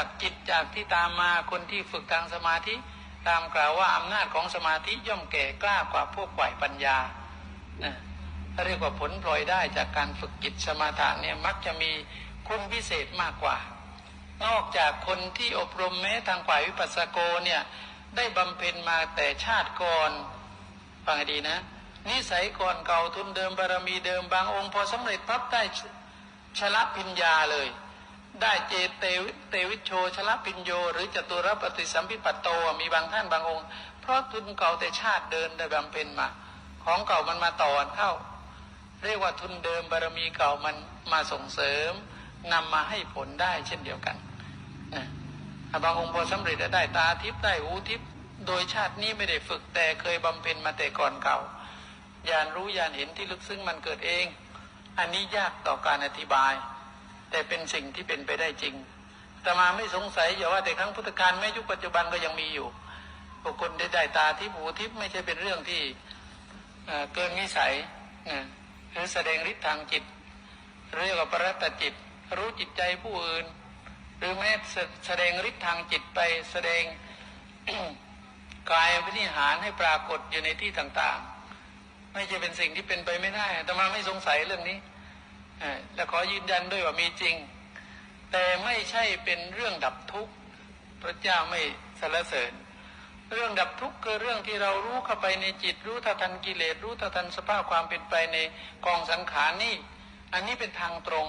จากจิตจากที่ตามมาคนที่ฝึกทางสมาธิตามกล่าวว่าอำนาจของสมาธิย่อมแก่กล้ากว่าพวกฝ่ายปัญญานะเรียกว่าผลพลอยได้จากการฝึกจิตสมาธิเนี่ยมักจะมีคุณพิเศษมากกว่า นอกจากคนที่อบรมแม้ทางฝ่ายวิปัสสโกเนี่ยได้บำเพ็ญมาแต่ชาติก่อนฟังให้ดีนะ นิสัยก่อนเก่าทุนเดิมบารมีเดิมบางองค์พอสำเร็จปั๊บได้ชละพิญญาเลย ได้เจเตวิเตวิชโชชละพิญโย หรือจตุรปฏิสัมพิปัตโตมีบางท่านบางองค์ เพราะทุนเก่าแต่ชาติเดินได้บำเพ็ญมา ของเก่ามันมาต่อเข้า เรียกว่าทุนเดิมบารมีเก่ามันมาส่งเสริมนำมาให้ผลได้เช่นเดียวกันนะบางองค์พอสำเร็จได้ตาทิพย์ได้หูทิพย์โดยชาตินี้ไม่ได้ฝึกแต่เคยบำเพ็ญมาแต่ก่อนเก่าญาณรู้ญาณเห็นที่ลึกซึ้งมันเกิดเอง อันนี้ยากต่อการอธิบาย แต่เป็นสิ่งที่เป็นไปได้จริง แต่มาไม่สงสัยอย่าว่าแต่ครั้งพุทธกาลแม้ยุคปัจจุบันก็ยังมีอยู่ บุคคลได้ได้ตาทิพหูทิพย์ไม่ใช่เป็นเรื่องที่เกินวิสัยหรือแสดงฤทธิ์ทางจิต เรียกว่าปรัตตจิต รู้จิตใจผู้อื่น หรือแม้แสดงฤทธิ์ทางจิตไปแสดงกายวินิหารให้ปรากฏอยู่ในที่ต่างๆ ไม่ใช่เป็นสิ่งที่เป็นไปไม่ได้แต่มาไม่สงสัยเรื่องนี้ และขอยืนยันด้วยว่ามีจริง แต่ไม่ใช่เป็นเรื่องดับทุกข์พระเจ้าไม่สรรเสริญ เรื่องดับทุกข์คือเรื่องที่เรารู้เข้าไปในจิตรู้ท่าทันกิเลสรู้ท่าทันสภาพความเป็นไปในกองสังขารนี่ อันนี้เป็นทางตรง